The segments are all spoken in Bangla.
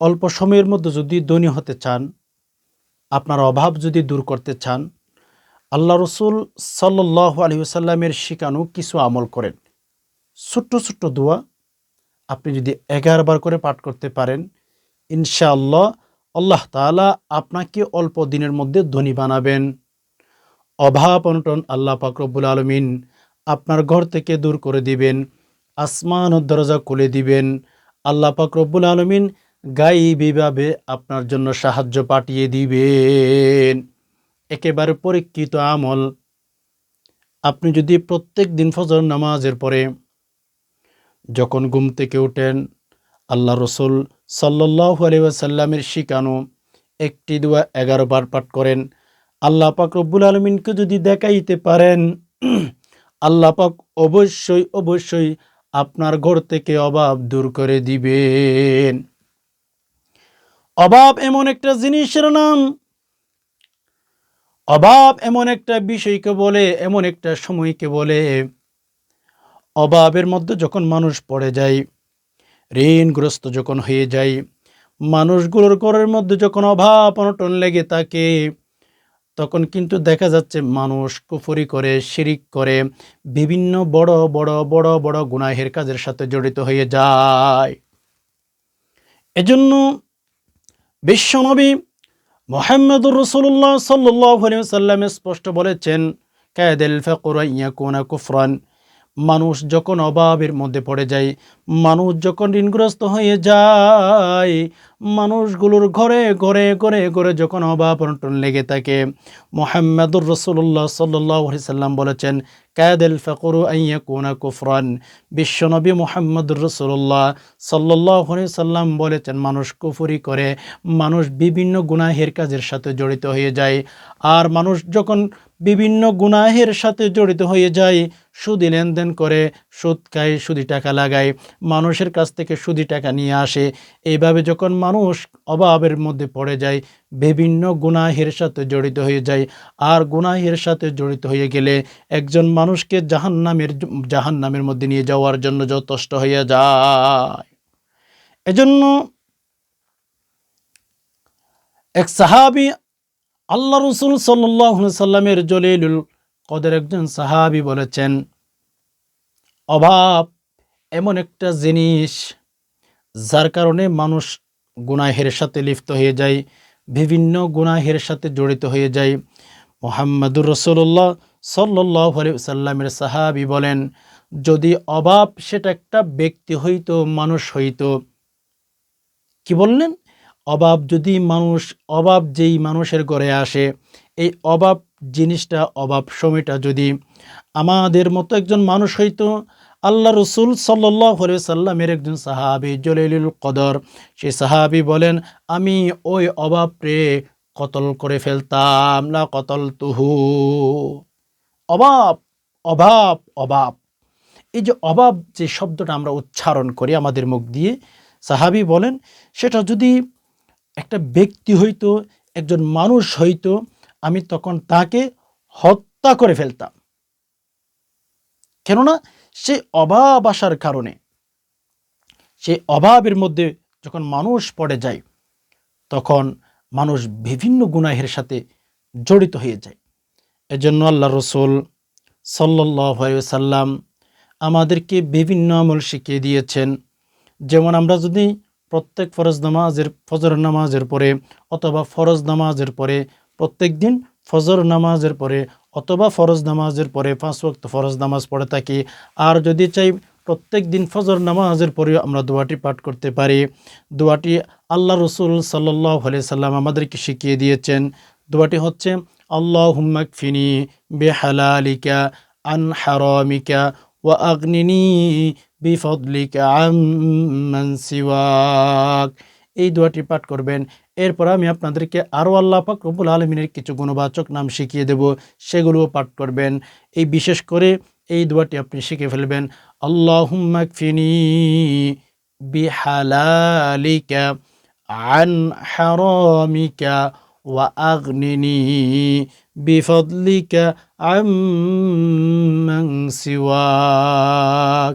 অল্প সময়ের মধ্যে যদি ধনী হতে চান, আপনার অভাব যদি দূর করতে চান, আল্লাহ রসুল সাল্লাহ আলহিসাল্লামের শিখানো কিছু আমল করেন। ছোট্ট ছোট্ট দোয়া আপনি যদি এগারো বার করে পাঠ করতে পারেন, ইনশাআল্লাহ আল্লাহ তাআলা আপনাকে অল্প দিনের মধ্যে ধনী বানাবেন। অভাব অনটন আল্লাহ পাক রব্বুল আলমিন আপনার ঘর থেকে দূর করে দিবেন, আসমান দরজা খুলে দিবেন। আল্লাহ পাক রব্বুল আলমিন গাইবিভাবে আপনার জন্য সাহায্য পাঠিয়ে দিবেন। একেবারে পরীক্ষিত আমল। আপনি যদি প্রত্যেক দিন ফজর নামাজের পরে যখন ঘুম থেকে ওঠেন আল্লাহ রসুল সাল্লাহ আলিয়াসাল্লামের শিকানো একটি দোয়া এগারো বার পাঠ করেন। আল্লাহ পাক রব্বুল আলমিনকে যদি দেখাইতে পারেন, আল্লাহ পাক অবশ্যই অবশ্যই আপনার ঘর থেকে অভাব দূর করে দিবেন। অভাব এমন একটা জিনিসের নাম। অভাব এমন একটা বিষয়কে বলে, এমন একটা সময়কে বলে। অভাবের মধ্যে যখন মানুষ পড়ে যায়, ঋণগ্রস্ত যখন হয়ে যায়, মানুষগুলোর ঘরের মধ্যে যখন অভাব অনটন লেগে থাকে, তখন কিন্তু দেখা যাচ্ছে মানুষ কুফরি করে, শিরিক করে, বিভিন্ন বড় বড় বড় বড় গুনাহের কাজের সাথে জড়িত হয়ে যায়। এজন্য বিশ্বনবী মোহাম্মদুর রসুল্লাহ সাল্লাহ সাল্লামে স্পষ্ট বলেছেন কায়দেল ফেকুরাইয়া কোনা কুফরান। মানুষ যখন অভাবের মধ্যে পড়ে যায়, মানুষ যখন ঋণগ্রস্ত হয়ে যায়, মানুষগুলোর ঘরে ঘরে ঘরে ঘরে যখন অভাব অনটন লেগে থাকে, মোহাম্মদুর রসুল্লাহ সাল্লাহ সাল্লাম বলেছেন কায়দেল ফকরু আইয়া কোনা কুফরান। বিশ্বনবী মোহাম্মদুর রসুল্লাহ সাল্লাহ সাল্লাম বলেছেন, মানুষ কুফুরি করে, মানুষ বিভিন্ন গুনাহের কাজের সাথে জড়িত হয়ে যায়। আর মানুষ যখন বিভিন্ন গুনাহের সাথে জড়িত হয়ে যায়। সুদি লেনদেন করে, সুদ খায়, সুদি টাকা লাগায়। মানুষের কাছ থেকে সুদি টাকা নিয়ে আসে। এইভাবে যখন মানুষ অভাবের মধ্যে পড়ে যায়, বিভিন্ন গুনাহের সাথে জড়িত হয়ে যায়। আর গুনাহের সাথে জড়িত হয়ে গেলে একজন মানুষকে জাহান নামের জাহান নামের মধ্যে নিয়ে যাওয়ার জন্য যথেষ্ট হয়ে যায়। এজন্য এক সাহাবি আল্লাহ রসুল সাল্লামের জলিলুল কদের একজন সাহাবি বলেছেন, অভাব এমন একটা জিনিস যার কারণে মানুষ গুনাহের সাথে লিপ্ত হয়ে যায়, বিভিন্ন গুনাহের সাথে জড়িত হয়ে যায়। মোহাম্মদুর রসুল্লাহ সাল্লাহ সাল্লামের সাহাবি বলেন, যদি অভাব সেটা একটা ব্যক্তি হইতো, মানুষ হইতো, কি বললেন? অভাব যদি মানুষ, অভাব যেই মানুষের ঘরে আসে, এই অভাব জিনিসটা, অভাব সময়টা যদি আমাদের মতো একজন মানুষ হইতো, আল্লাহ রসুল সাল্লাহ সাল্লামের একজন সাহাবি জলিলুল কদর সেই সাহাবি বলেন, আমি ওই অভাব রে কতল করে ফেলতাম না কতল তুহু। অভাব অভাব অভাব। এই যে অভাব যে শব্দটা আমরা উচ্চারণ করি আমাদের মুখ দিয়ে, সাহাবি বলেন, সেটা যদি একটা ব্যক্তি হইতো, একজন মানুষ হইতো, আমি তখন তাকে হত্যা করে ফেলতাম। কেননা সে অভাব আসার কারণে, সে অভাবের মধ্যে যখন মানুষ পড়ে যায়, তখন মানুষ বিভিন্ন গুনাহের সাথে জড়িত হয়ে যায়। এজন্য আল্লাহ রসুল সাল্লাহ সাল্লাম আমাদেরকে বিভিন্ন আমল শিখিয়ে দিয়েছেন। যেমন আমরা যদি প্রত্যেক ফরজ নামাজের, ফজর নামাজের পরে অথবা ফরজ নামাজের পরে প্রত্যেক দিন ফজর নামাজের পরে অথবা ফরজ নামাজের পরে পাঁচ ওয়াক্ত ফরজ নামাজ পড়ে থাকি। আর যদি চাই প্রত্যেক দিন ফজর নামাজের পরে আমরা দোয়াটি পাঠ করতে পারি। দোয়াটি আল্লাহ রসুল সাল্লাহ সাল্লাম আমাদেরকে শিখিয়ে দিয়েছেন। দোয়াটি হচ্ছে আল্লাহ হুম্মাক ফিনি বেহালালিকা আন হারামিকা ওয়া আগ্নিনী বিফদলিকা সিওয়াক। এই দোয়াটি পাঠ করবেন। এরপর আমি আপনাদেরকে আরও আল্লাহ পাক রব্বুল আলমিনের কিছু গুণবাচক নাম শিখিয়ে দেব, সেগুলোও পাঠ করবেন। এই বিশেষ করে এই দোয়াটি আপনি শিখে ফেলবেন আল্লাহুম্মাকফিনি বিহালালিকা আন হারামিকা ওয়া আগনিনি বিফদলিকা আম্মান সিওয়াক।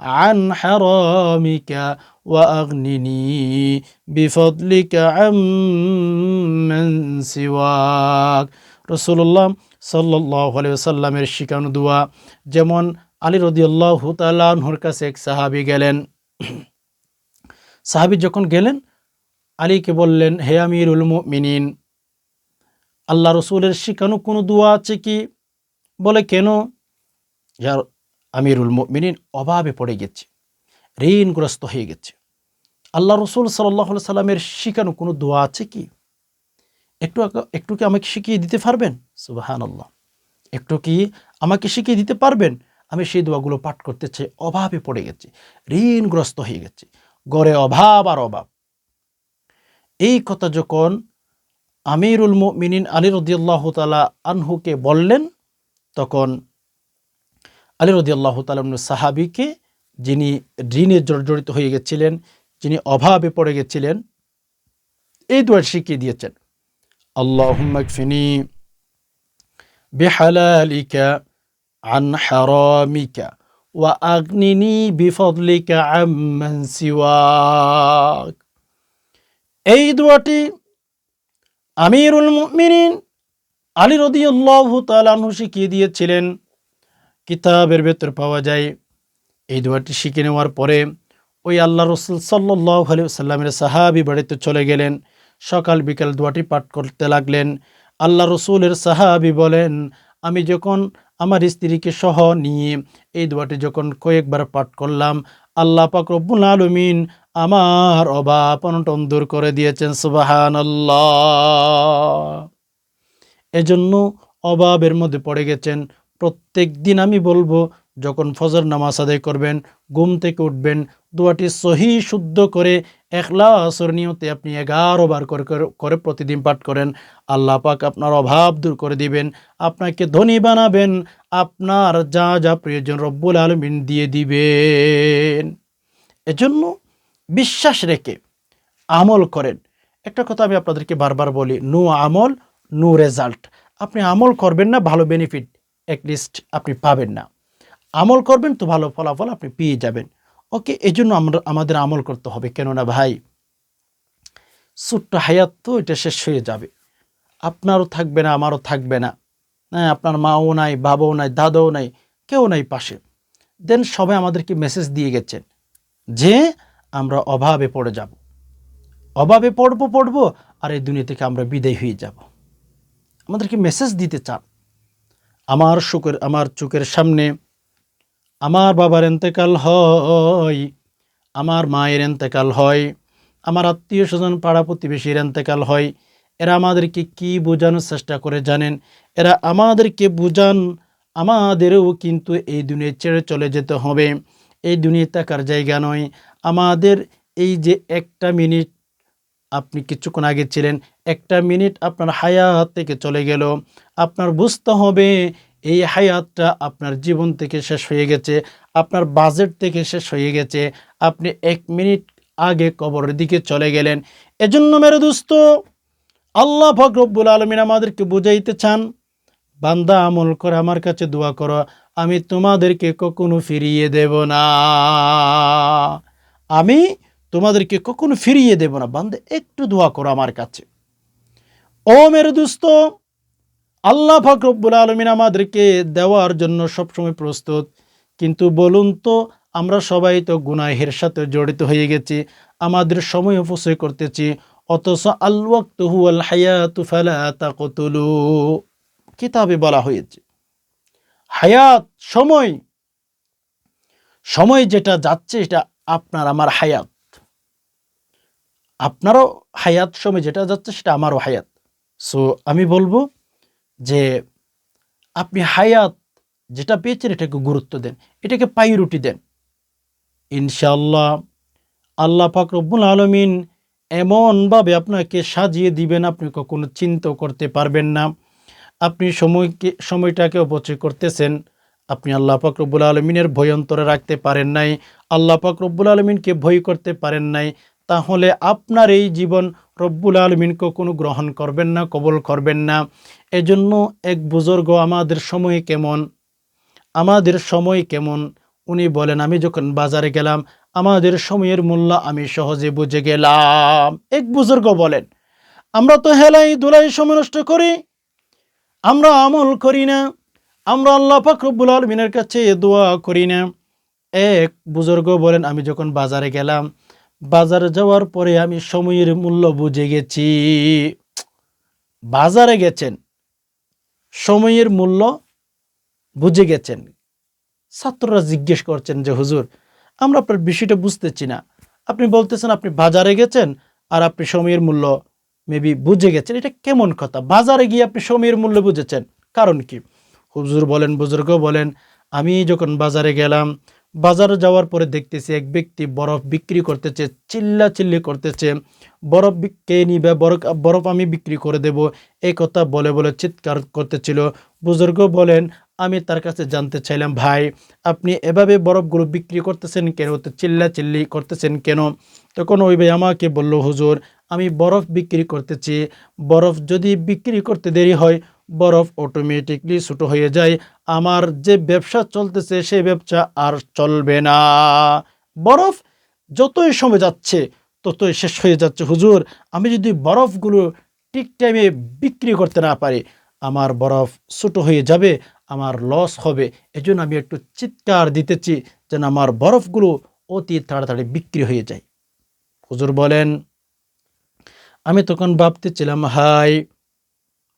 عن حرامك واغنني بفضلك عمن سواك رسول الله সাল্লাহ সাল্লামের শিকানু দোয়া যেমন আলী রদিয়াল্লাহ তালাহর কাছে এক সাহাবি গেলেন সাহাবি যখন গেলেন আলীকে বললেন হে আমিরুল মিনিন আল্লাহ রসুলের শিখানো কোনো দোয়া আছে কি বলে কেন যার আমিরুল মিনিন অভাবে পড়ে গেছে, ঋণগ্রস্ত হয়ে গেছে। আল্লাহ রসুল সাল্লাহ সাল্লামের শিখানো কোনো দোয়া আছে কি? একটু একটু কি আমাকে শিখিয়ে দিতে পারবেন? সুবাহান আল্লাহ একটু কি আমাকে শিখিয়ে দিতে পারবেন? আমি সেই দোয়াগুলো পাঠ করতে চাই অভাবে পড়ে গেছে, ঋণগ্রস্ত হয়ে গেছে। গড়ে অভাব আর অভাব। এই কথা যখন আমিরুল মিনিন আলী রদিয়াল্লাহ তালা আনহুকে বললেন, তখন আলী রদিয়াল্লাহ তালন সাহাবিকে যিনি ঋণে জর্জরিত হয়ে গেছিলেন, যিনি অভাবে পড়ে গেছিলেন, এই দোয়া শিখিয়ে দিয়েছেন। আল্লাহমাকফিনি বেহালালিকা আন হারামিকা ওয়া আগ্নিনি বিফদলিকা আম্মান সিওয়াক। এই দোয়াটি আমিরুল মুমিনিন আলী রদিয়াল্লাহ তালানহু শিখিয়ে দিয়েছিলেন। কিতাবের ভেতর পাওয়া যায়। এই দোয়াটি শিখে নেওয়ার পরে ওই আল্লাহ রসুল সাল্লাহ আলী সাল্লামের সাহাবি বাড়িতে চলে গেলেন। সকাল, বিকাল দোয়াটি পাঠ করতে লাগলেন। আল্লাহ রসুলের সাহাবি বলেন, আমি যখন আমার স্ত্রীকে সহ নিয়ে এই দোয়াটি যখন কয়েকবার পাঠ করলাম, আল্লাহ পাক রব্বুল আলমিন আমার অভাব অনটন দূর করে দিয়েছেন সুবাহান আল্লাহ এজন্য অভাবের মধ্যে পড়ে গেছেন প্রত্যেক দিন আমি বলব, যখন ফজর নামাজ আদায় করবেন, ঘুম থেকে উঠবেন, দোয়াটি সহি, শুদ্ধ করে এখলাসর নিয়তে আপনি এগারো বার করে করে প্রতিদিন পাঠ করেন। আল্লাহ পাক আপনার অভাব দূর করে দিবেন, আপনাকে ধনী বানাবেন, আপনার যা যা প্রয়োজন রব্বুল আলমিন দিয়ে দিবেন। এজন্য বিশ্বাস রেখে আমল করেন। একটা কথা আমি আপনাদেরকে বারবার বলি, নো আমল, নো রেজাল্ট। আপনি আমল করবেন না, ভালো বেনিফিট অ্যাটলিস্ট আপনি পাবেন না। আমল করবেন তো ভালো ফলাফল আপনি পেয়ে যাবেন। ওকে এই জন্য আমরা, আমাদের আমল করতে হবে। কেননা ভাই ছোট্ট হায়াত তো এটা শেষ হয়ে যাবে। আপনারও থাকবে না, আমারও থাকবে না। হ্যাঁ আপনার মাও নাই, বাবাও নাই, দাদাও নাই, কেউ নাই পাশে। দেন সবাই আমাদেরকে মেসেজ দিয়ে গেছেন যে আমরা অভাবে পড়ে যাব। অভাবে পড়ব পড়ব, আর এই দুনিয়া থেকে আমরা বিদায় হয়ে যাব। আমাদেরকে মেসেজ দিতে চান। আমার সুখের আমার চোখের সামনে, আমার বাবার এন্তেকাল হয়, আমার মায়ের এন্তেকাল হয়, আমার আত্মীয় স্বজন, পাড়া প্রতিবেশীর এন্তেকাল হয়। এরা আমাদেরকে কি বোঝানোর চেষ্টা করে জানেন? এরা আমাদেরকে বোঝান, আমাদেরও কিন্তু এই দুনিয়া ছেড়ে চলে যেতে হবে। এই দুনিয়া থাকার জায়গা নয়। আমাদের এই যে একটা মিনিট আপনি কিছুক্ষণ আগে ছিলেন, একটা মিনিট আপনার হায়াত থেকে চলে গেল। আপনার বুঝতে হবে, এই হায়াতটা আপনার জীবন থেকে শেষ হয়ে গেছে, আপনার বাজেট থেকে শেষ হয়ে গেছে। আপনি এক মিনিট আগে কবরের দিকে চলে গেলেন। এজন্য মেরে দোস্ত, আল্লাহ ফকরব্বুল আলমিন আমাদেরকে বুঝাইতে চান, বান্দা আমল করে, আমার কাছে দোয়া করো, আমি তোমাদেরকে কখনো ফিরিয়ে দেব না। আমি তোমাদেরকে কখনো ফিরিয়ে দেব না, বান্দা, একটু দোয়া করো আমার কাছে। ও মেরে দোস্ত, আল্লাহ ফাকরব্বুল আলমিন আমাদেরকে দেওয়ার জন্য সবসময় প্রস্তুত। কিন্তু বলুন তো, আমরা সবাই তো গুনাহের সাথে জড়িত হয়ে গেছি, আমাদের সময় অপচয় করতেছি, অথচ আল্লাক্ত হুয়াল হায়াতু ফালা তাকতুলু। কিতাবে বলা হয়েছে, হায়াত সময় সময় যেটা যাচ্ছে এটা আপনার, আমার হায়াত। আপনারও হায়াত সময় যেটা যাচ্ছে সেটা আমারও হায়াত। সো আমি বলব যে আপনি হায়াত যেটা পেয়েছেন এটাকে গুরুত্ব দেন, এটাকে পাইরুটি দেন। ইনশাল্লাহ আল্লাহ পাক রব্বুল আলমিন এমনভাবে আপনাকে সাজিয়ে দিবেন, আপনি কখনো চিন্তাও করতে পারবেন না। আপনি সময়কে, সময়টাকে অপচয় করতেছেন, আপনি আল্লাহ পাক রব্বুল আলমিনের ভয় অন্তরে রাখতে পারেন নাই, আল্লাহ পাক রব্বুল আলমিনকে ভয় করতে পারেন নাই। তাহলে আপনার এই জীবন রব্বুল আলমিনকে কোনো গ্রহণ করবেন না, কবল করবেন না। এজন্য এক বুজুর্গ, আমাদের সময় কেমন? আমাদের সময় কেমন? উনি বলেন, আমি যখন বাজারে গেলাম, আমাদের সময়ের মূল্য আমি সহজে বুঝে গেলাম। এক বুজুর্গ বলেন, আমরা তো হেলাই দুলাই সময় নষ্ট করি, আমরা আমল করি না, আমরা আল্লাহ ফাকরুবুল আলমিনের কাছে দোয়া করি না। এক বুজুর্গ বলেন, আমি যখন বাজারে গেলাম বাজারে যাওয়ার পরে আমি সময়ের মূল্য বুঝে গেছি। বাজারে গেছেন, সময়ের মূল্য বুঝে গেছেন। ছাত্ররা জিজ্ঞেস করছেন যে, হুজুর, আমরা আপনার বিষয়টা বুঝতেছি না। আপনি বলতেছেন আপনি বাজারে গেছেন আর আপনি সময়ের মূল্য মেবি বুঝে গেছেন। এটা কেমন কথা? বাজারে গিয়ে আপনি সময়ের মূল্য বুঝেছেন। কারণ কি? হুজুর বলেন, বুজুর্গ বলেন, আমি যখন বাজারে গেলাম বাজারে যাওয়ার পরে দেখতেছি এক ব্যক্তি বরফ বিক্রি করতেছে চিল্লা চিল্লি করতেছে। বরফ কে নিবে? বরফ বরফ আমি বিক্রি করে দেব। এই কথা বলে বলে চিৎকার করতেছিল। বুজুর্গ বলেন, আমি তার কাছে জানতে চাইলাম, ভাই, আপনি এভাবে বরফগুলো বিক্রি করতেছেন কেন? তো চিল্লা চিল্লি করতেছেন কেন? তখন ওই ভাই আমাকে বলল, হুজুর, আমি বরফ বিক্রি করতেছি। বরফ যদি বিক্রি করতে দেরি হয়, বরফ অটোমেটিকলি ছোটো হয়ে যায়। আমার যে ব্যবসা চলতেছে, সেই ব্যবসা আর চলবে না। বরফ যতই সময় যাচ্ছে, ততই শেষ হয়ে যাচ্ছে। হুজুর, আমি যদি বরফগুলো ঠিক টাইমে বিক্রি করতে না পারি, আমার বরফ ছোটো হয়ে যাবে, আমার লস হবে। এজন্য আমি একটু চিৎকার দিতেছি যেন আমার বরফগুলো অতি তাড়াতাড়ি বিক্রি হয়ে যায়। হুজুর বলেন, আমি তখন ভাবতেছিলাম হাই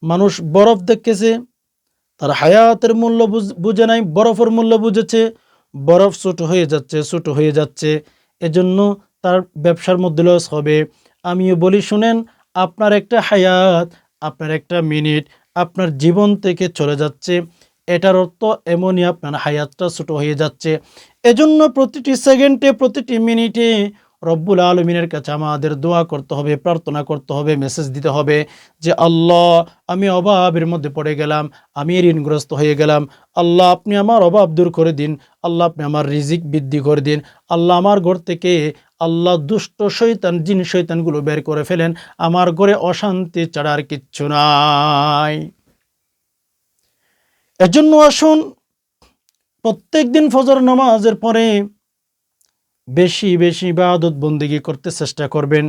মানুষ বরফ দেখেছে তার হায়াতের মূল্য বুঝ- নাই, বরফের মূল্য বুঝেছে, বরফ ছোট হয়ে যাচ্ছে, ছোট হয়ে যাচ্ছে। এজন্য তার ব্যবসার মধ্যে লস হবে। আমিও বলি, শুনেন, আপনার একটা হায়াত, আপনার একটা মিনিট, আপনার জীবন থেকে চলে যাচ্ছে। এটার অর্থ এমনই আপনার হায়াতটা ছোট হয়ে যাচ্ছে। এজন্য প্রতিটি সেকেন্ডে, প্রতিটি মিনিটে রব্বুল আলমিনের কাছে আমাদের দোয়া করতে হবে, প্রার্থনা করতে হবে মেসেজ দিতে হবে যে, আল্লাহ, আমি অভাবের মধ্যে পড়ে গেলাম, আমি ঋণগ্রস্ত হয়ে গেলাম। আল্লাহ, আপনি আমার অভাব দূর করে দিন। আল্লাহ, আপনি আমার রিজিক বৃদ্ধি করে দিন। আল্লাহ, আমার ঘর থেকে আল্লাহ দুষ্ট শৈতান জিন শৈতানগুলো বের করে ফেলেন। আমার ঘরে অশান্তি ছাড়া আর কিচ্ছু নাই। এজন্য আসুন প্রত্যেক দিন ফজর নামাজের পরে বেশি বেশি ইবাদত বন্দিগি করতে চেষ্টা করবেন।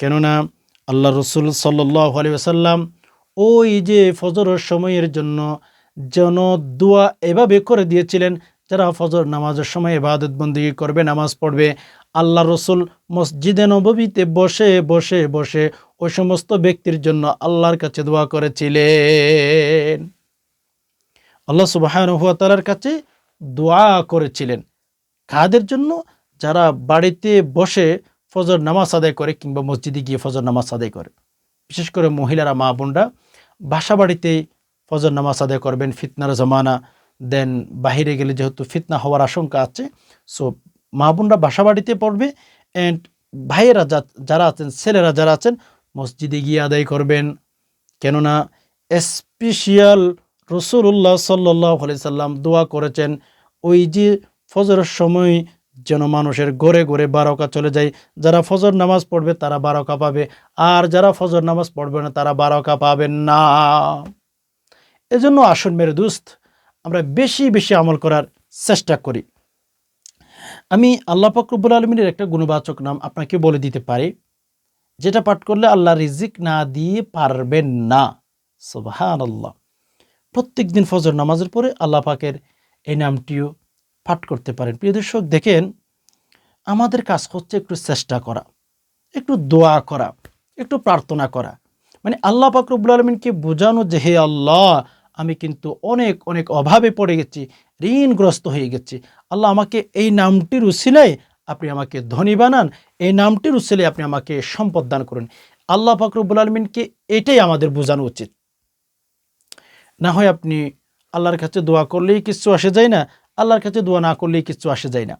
কেননা আল্লাহ রসুল সাল্লাহ আলি আসাল্লাম ওই যে ফজরের সময়ের জন্য যেন দোয়া এভাবে করে দিয়েছিলেন, যারা ফজর নামাজের সময় ইবাদত বন্দিগি করবে, নামাজ পড়বে, আল্লাহ রসুল মসজিদে নববীতে বসে বসে বসে ওই সমস্ত ব্যক্তির জন্য আল্লাহর কাছে দোয়া করেছিলেন। আল্লাহ সুবাহান কাছে দোয়া করেছিলেন। কাদের জন্য? যারা বাড়িতে বসে ফজর নামাজ আদায় করে কিংবা মসজিদে গিয়ে ফজর নামাজ আদায় করে, বিশেষ করে মহিলারা, মা বোনরা বাসা বাড়িতেই ফজর নামাজ আদায় করবেন, ফিতনার জমানা, দেন বাহিরে গেলে যেহেতু ফিতনা হওয়ার আশঙ্কা আছে সো মা বোনরা বাসা বাড়িতে পড়বে অ্যান্ড ভাইয়েরা যারা আছেন, ছেলেরা যারা আছেন, মসজিদে গিয়ে আদায় করবেন। কেননা স্পেশিয়াল রসুল্লাহ সাল্লাহ সাল্লাম দোয়া করেছেন, ওই যে ফজরের সময় যেন মানুষের গড়ে গড়ে বারোকা চলে যায়। যারা ফজর নামাজ পড়বে, তারা বারোকা পাবে। আর যারা ফজর নামাজ পড়বে না, তারা বারোকা পাবেন না। এজন্য আসুন মেরে দুস্ত, আমরা বেশি বেশি আমল করার চেষ্টা করি। আমি আল্লাহ ফকরবুল আলমিনের একটা গুণবাচক নাম আপনাকে বলে দিতে পারি, যেটা পাঠ করলে আল্লাহ রিজিক না দিয়ে পারবেন না। সুবাহান আল্লাহ প্রত্যেক দিন ফজর নামাজের পরে আল্লাহ পাকের এই নামটিও পাঠ করতে পারেন। প্রিয় দর্শক, দেখেন, আমাদের কাজ হচ্ছে একটু চেষ্টা করা, একটু দোয়া করা, একটু প্রার্থনা করা। মানে আল্লাহ পাক রব্বুল আলমিনকে বোঝানো যে, হে আল্লাহ, আমি কিন্তু অনেক অনেক অভাবে পড়ে গেছি, ঋণগ্রস্ত হয়ে গেছি। আল্লাহ আমাকে এই নামটির উসিলায় আপনি আমাকে ধনী বানান, এই নামটির উসিলায় আপনি আমাকে সম্পদ দান করুন। আল্লাহ পাক রব্বুল আলমিনকে এটাই আমাদের বোঝানো উচিত। না হয় আপনি আল্লাহর কাছে দোয়া করলেই কিচ্ছু আসে যায় না আল্লাহর কাছে দোয়া না করলেই কিছু আসে যায় না।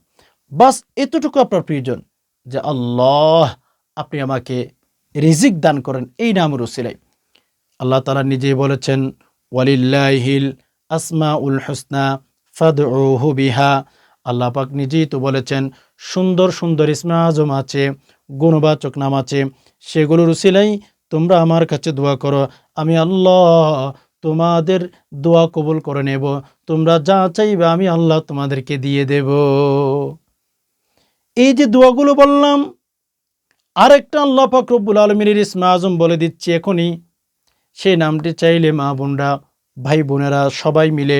বাস এতটুকু আপনার প্রয়োজন যে আল্লাহ, আপনি আমাকে রিজিক দান করেন এই নাম উসিলাই আল্লাহ তালা নিজেই বলেছেন, ওয়ালিল্লাহিল আসমা উল হুসনা ফাদ বিহা। আল্লাহ পাক নিজেই তো বলেছেন, সুন্দর সুন্দর ইসমা আজম আছে, গুণবাচক নাম আছে, সেগুলোর উসিলাই তোমরা আমার কাছে দোয়া করো। আমি আল্লাহ তোমাদের দোয়া কবুল করে নেব। তোমরা যা চাইবে আমি আল্লাহ তোমাদেরকে দিয়ে দেব। এই যে দোয়াগুলো বললাম, আরেকটা আল্লাহ রব্বুল আলমিনের ইসমা আজম বলে দিচ্ছি এখনই। সেই নামটি চাইলে মা বোনরা, ভাই বোনেরা সবাই মিলে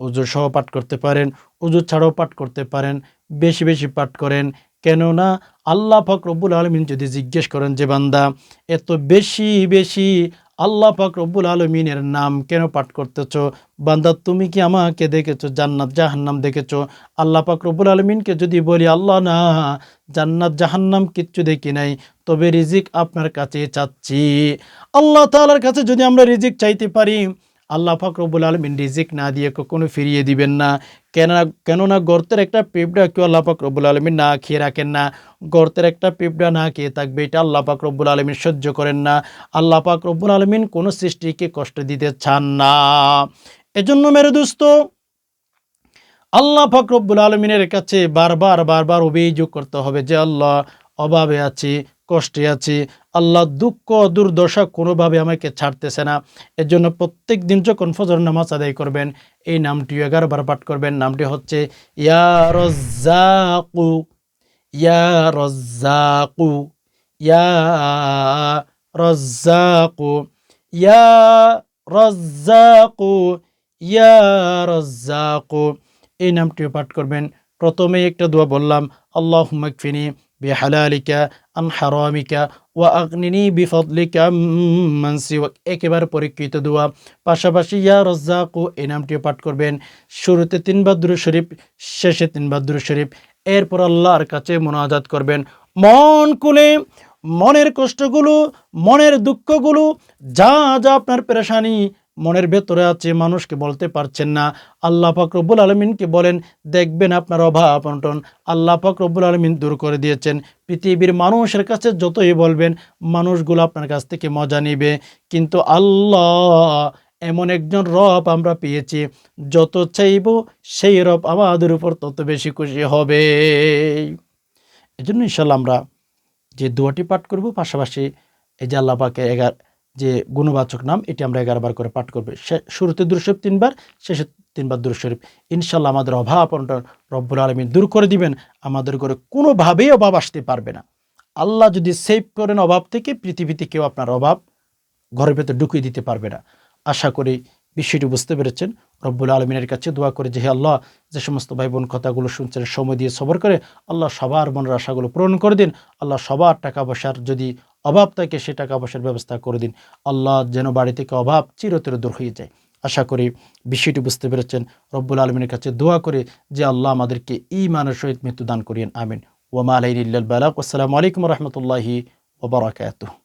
উজু সহ পাঠ করতে পারেন উজু ছাড়াও পাঠ করতে পারেন, বেশি বেশি পাঠ করেন। কেননা আল্লাহ রব্বুল আলমিন যদি জিজ্ঞেস করেন যে বান্দা, এত বেশি বেশি আল্লাহ পাক রব্বুল আলমিনের নাম কেন পাঠ করতেছ? বান্দা, তুমি কি আমাকে দেখেছ? জান্নাত, জাহান্নাম দেখেছ? আল্লাহ পাক রব্বুল আলমিনকে যদি বলি, আল্লাহ, না, জান্নাত, জাহান্নাম কিচ্ছু দেখি নাই, তবে রিজিক আপনার কাছে চাচ্ছি। আল্লাহ তালার কাছে যদি আমরা রিজিক চাইতে পারি আল্লাহ পাক রব্বুল আলমিন রিজিক না দিয়ে কখনো ফিরিয়ে দিবেন না। কেননা কেননা গর্তের একটা পিঁপড়া কেউ আল্লাহ পাক রব্বুল আলমিন না খেয়ে রাখেন না। গর্তের একটা পিঁপড়া না খেয়ে থাকবে, এটা আল্লাহ রব্বুল আলমিন সহ্য করেন না। আল্লাহ রব্বুল আলমিন কোনো সৃষ্টিকে কষ্ট দিতে চান না। এজন্য মেরে দোস্ত, আল্লাহ পাক রব্বুল আলমিনের কাছে বারবার বারবার অভিযোগ করতে হবে যে আল্লাহ অভাবে আছি। কষ্টে আছি। আল্লাহ দুঃখ দুর্দশা কোনোভাবে আমাকে ছাড়তেছে না। এর জন্য প্রত্যেক দিন যখন ফজর নামাজ আদায় করবেন, এই নামটি এগারো বার পাঠ করবেন। নামটি হচ্ছে, ইয়া রজ্জাকু ইয়া রজ্জাকু ইয়া রজ্জাকু ইয়া রজ্জাকু ইয়া রজ্জাকু। এই নামটিও পাঠ করবেন। প্রথমে একটা দোয়া বললাম আল্লাহ মাকফিনী বিহালালিকা আন হারামিকা ওয়া আগনিনি বিফদলিকা মান সিওয়াক। একেবারে পরীক্ষিত দোয়া। পাশাপাশি, ইয়া রজ্জাকু, এই নামটিও পাঠ করবেন। শুরুতে তিনবার দুরু শরীফ, শেষে তিনবার দুরু শরীফ। এরপর আল্লাহর কাছে মোনাজাত করবেন। মন কুলে মনের কষ্টগুলো, মনের দুঃখগুলো, যা যা আপনার পেরেশানি মনের ভেতরে আছে মানুষকে বলতে পারছেন না, আল্লাহ রব্বুল আলমিনকে বলেন, দেখবেন আপনার অভাব অনটন আল্লাহ রব্বুল আলমিন দূর করে দিয়েছেন। পৃথিবীর মানুষের কাছে যতই বলবেন, মানুষগুলো আপনার কাছ থেকে মজা নিবে। কিন্তু আল্লাহ এমন একজন রব আমরা পেয়েছি, যত চাইব সেই রব আমাদের উপর তত বেশি খুশি হবে। এই জন্য আমরা যে দোয়াটি পাঠ করব পাশাপাশি এই যে আল্লাহ পাকে এগার যে গুণবাচক নাম, এটি আমরা এগারো বার করে পাঠ করবে। শুরুতে দুরশরীফ তিনবার, শেষে তিনবার দুরশরীফ ইনশাল্লাহ আমাদের অভাব অনটন রব্বুল আলমিন দূর করে দিবেন, আমাদের করে কোনোভাবেই অভাব আসতে পারবে না। আল্লাহ যদি সেভ করেন অভাব থেকে, পৃথিবীতে কেউ আপনার অভাব ঘরের ভেতর ঢুকিয়ে দিতে পারবে না। আশা করি বিষয়টি বুঝতে পেরেছেন। রব্বুল আলমিনের কাছে দোয়া করে যে হে আল্লাহ, যে সমস্ত ভাই বোন কথাগুলো শুনছেন, সময় দিয়ে সবর করে, আল্লাহ সবার মনের আশাগুলো পূরণ করে দিন। আল্লাহ সবার টাকা পয়সার যদি অভাব থাকে সে টাকা পয়সার ব্যবস্থা করে দিন। আল্লাহ যেন বাড়ি থেকে অভাব চিরতরে দূর হয়ে যায়। আশা করি বিষয়টি বুঝতে পেরেছেন। রব্বুল আলমিনের কাছে দোয়া করে যে আল্লাহ আমাদেরকে ই মানের সহিত মৃত্যু দান করিয়েন। আমিন। ওমা আলাইন বালাক আসসালামু আলাইকুম রহমতুল্লাহি ওবরাকাতুহ